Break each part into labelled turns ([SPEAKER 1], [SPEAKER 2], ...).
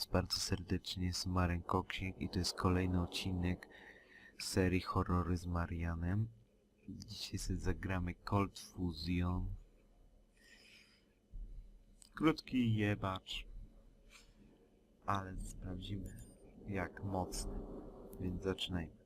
[SPEAKER 1] was bardzo serdecznie, jestem Maren Koksiek i to jest kolejny odcinek serii Horrory z Marianem. Dzisiaj sobie zagramy Cold Fusion. Krótki jebacz, ale sprawdzimy jak mocny, więc zaczynajmy.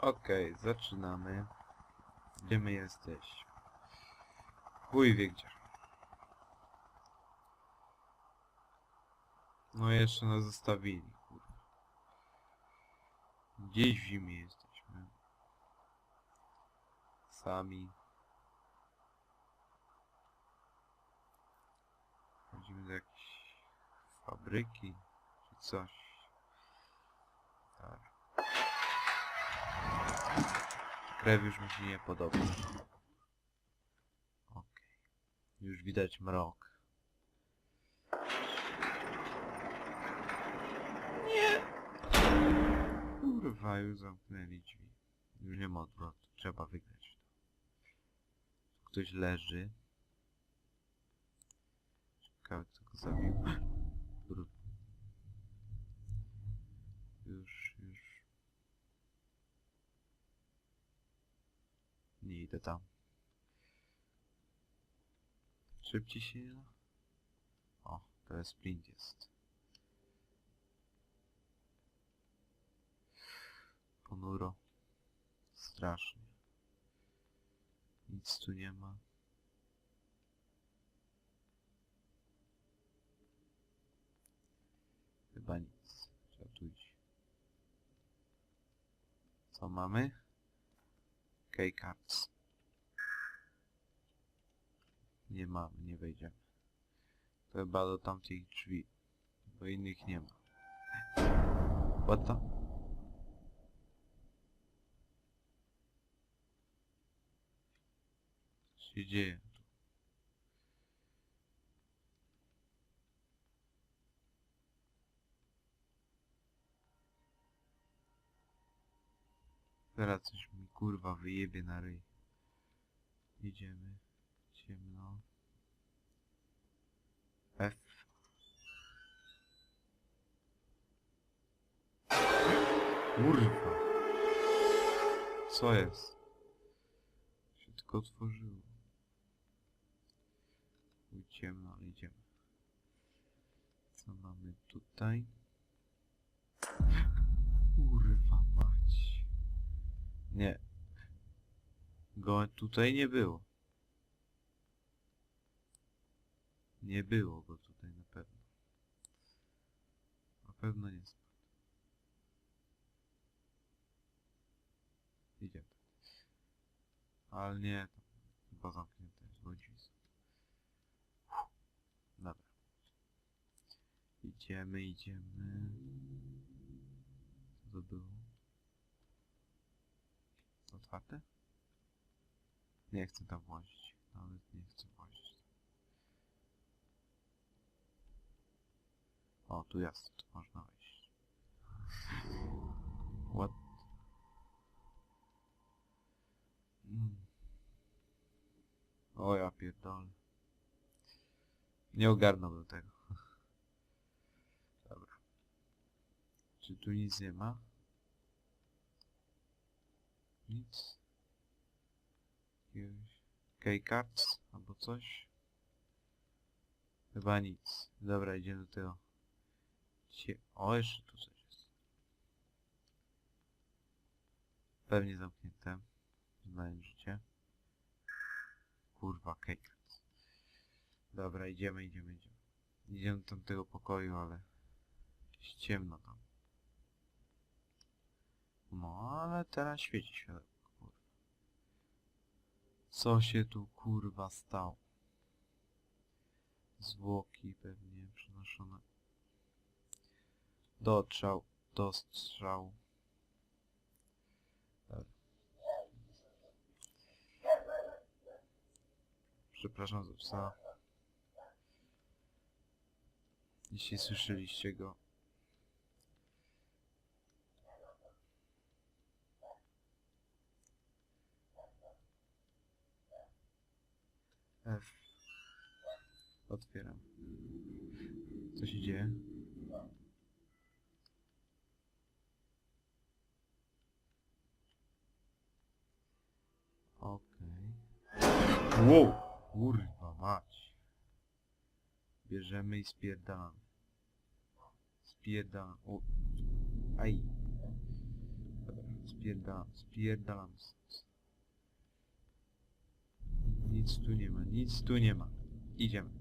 [SPEAKER 1] Okej, zaczynamy. Gdzie my jesteś? Chuj wie gdzie. No jeszcze nas zostawili, kurwa. Gdzieś w zimie jesteśmy. Sami. Chodzimy do jakiejś fabryki, czy coś. Krew już mi się nie podoba. Okej. Już widać mrok. Nie! Kurwa, już zamknęli drzwi. Już nie ma odwrotu. Trzeba wygrać to. Ktoś leży. Ciekawe, kto go zabił. Już, już. Nie idę tam. Szybciej się nie da? O, teraz sprint jest. Ponuro. Strasznie. Nic tu nie ma. Chyba nic. Trzeba tu iść. Co mamy? K-Cards. Nie mamy, nie wejdziemy. To chyba do tamtych drzwi. Bo innych nie ma. What the? Co się dzieje? Teraz coś kurwa wyjebie na ryj. Idziemy. Ciemno. F. Kurwa. Co jest? Się tylko otworzyło. Ciemno, ale idziemy. Co mamy tutaj? Kurwa mać. Nie. Go tutaj nie było. Nie było go tutaj na pewno. Na pewno nie spadł. Idziemy. Ale nie, to chyba zamknięte jest. Uff. Dobra. Idziemy, idziemy. Co to było? Otwarte? Nie chcę tam włazić. Nawet nie chcę włazić. O, tu jest. Tu można wejść. What? Mm. O, ja pierdolę. Nie ogarnąłbym tego. Dobra. Czy tu nic nie ma? Nic. Jakiegoś K-cards albo coś? Chyba nic. Dobra, idziemy do tego. O, jeszcze tu coś jest. Pewnie zamknięte. Znałem życie. Kurwa, K-cards. Dobra, idziemy, idziemy, idziemy. Idziemy do tamtego pokoju, ale... Jest ciemno tam. No, ale teraz świeci światełko. Co się tu kurwa stało? Zwłoki pewnie przenoszone. Dotrzał, dostrzał. Tak. Przepraszam za psa. Jeśli słyszeliście go. F. Otwieram. Co się dzieje? Okej. Wow! Kurwa mać. Bierzemy i spierdalamy. Spierdalam. O. Aj. Dobra, spierdalam, spierdalam. stąd. Nic tu nie ma, nic tu nie ma. Idziemy.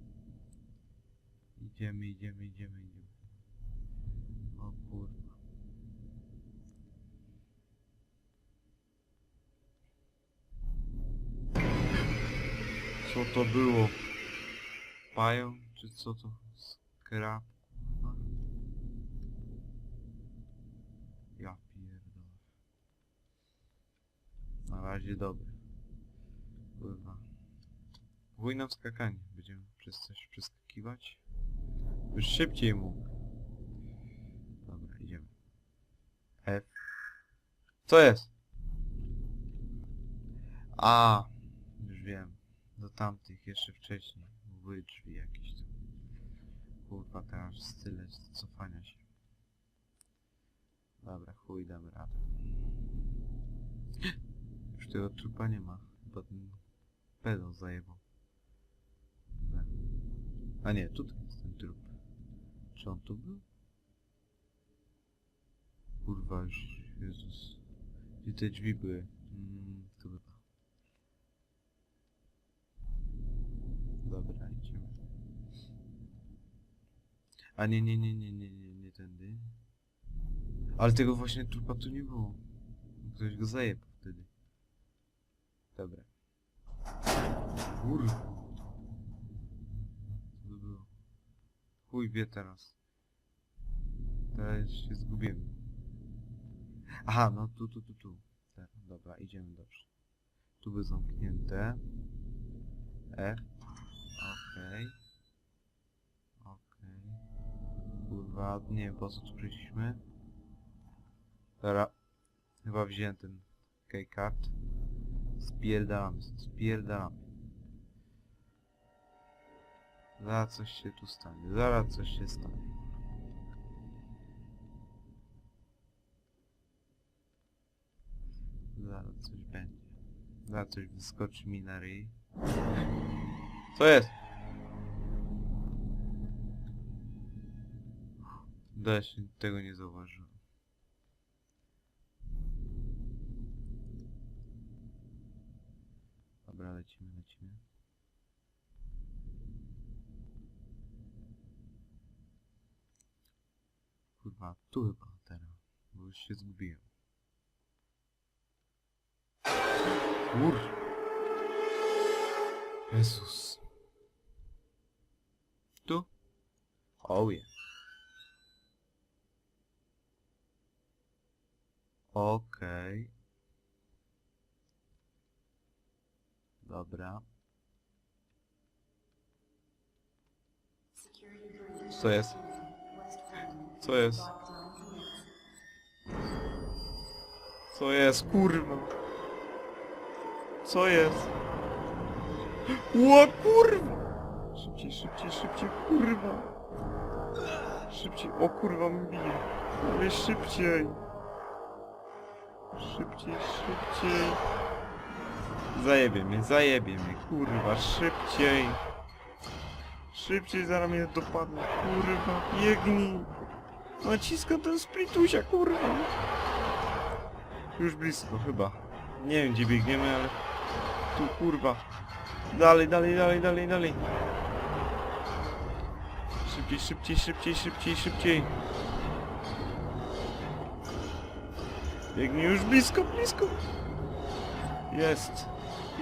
[SPEAKER 1] Idziemy, idziemy, idziemy, idziemy. O kurwa. Co to było? Pająk? Czy co to? Skrap? Ja pierdolę. Na razie dobre. Kurwa. Wuj nam skakanie. Będziemy przez coś przeskakiwać. Już szybciej mógł. Dobra, idziemy. F. Co jest? A, już wiem. Do tamtych jeszcze wcześniej. Były drzwi jakieś tu. Kurwa, teraz tyle cofania się. Dobra, chuj, damy radę. Już tego trupa nie ma. Chyba ten pedał zajebał. A nie, tutaj. Czy on tu był? Kurwa. Jezus. Gdzie te drzwi były? Mm, tu chyba. Dobra, idziemy. A nie, nie, nie, nie, nie, nie, nie tędy. Ale tego właśnie trupa tu nie było. Ktoś go zajebał wtedy. Dobra. Kurwa. Co to było? Chuj wie teraz. Teraz się zgubiłem. Aha, no tu, tu, tu, tu. Tak, dobra, idziemy dobrze. Tu by zamknięte. E. Okej. Okej. Kurwa, nie po co tu przyszliśmy. Dobra. Chyba wziąłem ten keycard. Spierdalamy, spierdalamy. Zaraz coś się tu stanie, zaraz coś się stanie. Zaraz coś będzie. Zaraz coś wyskoczy mi na ryj. Co jest? Deszcz tego nie zauważyłem. Dobra, lecimy, lecimy. Kurwa, tu chyba teraz, bo już się zgubiłem. Kur... Jezus. Tu? Oh yeah. Okej. Dobra. Co jest? Co jest? Co jest, kurwa? Co jest? Ło, kurwa! Szybciej, szybciej, szybciej, kurwa! Szybciej, o kurwa, mnie bije. Szybciej! Szybciej, szybciej! Zajebie mnie, zajebie mnie, kurwa, szybciej! Szybciej zaraz mnie dopadnie, kurwa, biegnij! Naciskam ten splitusia, kurwa! Już blisko chyba. Nie wiem gdzie biegniemy, ale... Tu kurwa. Dalej, dalej, dalej, dalej, dalej. Szybciej, szybciej, szybciej, szybciej, szybciej. Biegnij już blisko, blisko. Jest.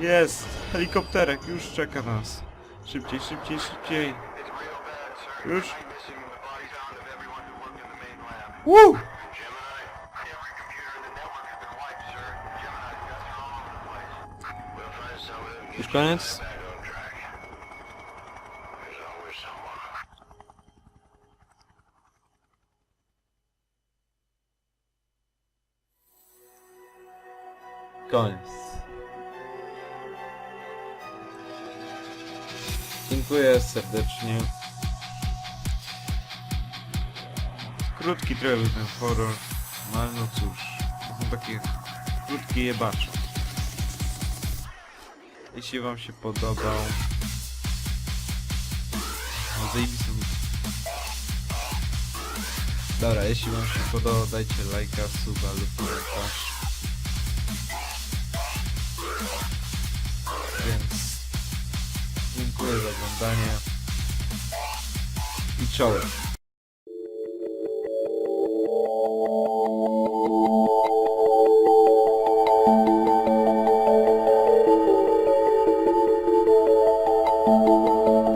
[SPEAKER 1] Jest! Helikopterek już czeka nas. Szybciej, szybciej, szybciej. Już?
[SPEAKER 2] Missing
[SPEAKER 1] Już koniec? Koniec. Dziękuję serdecznie. Krótki był ten horror, no ale no cóż, to są takie krótkie jebacze. Jeśli wam się podobał, no zajebisty. Dobra, jeśli wam się podobał, dajcie lajka, suba lub komentarz. Więc dziękuję za oglądanie i czołem.